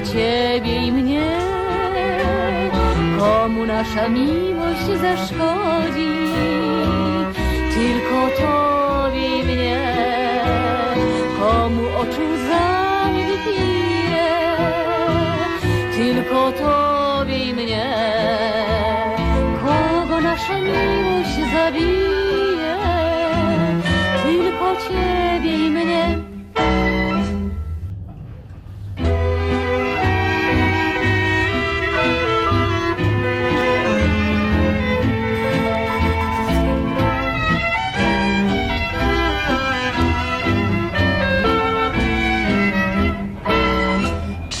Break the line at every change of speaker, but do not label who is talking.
ciebie i mnie. Komu nasza miłość zaszkodzi? Tylko tobie i mnie. Komu oczu łzami wypije? Tylko tobie i mnie. Kogo nasza miłość zabije? Tylko ciebie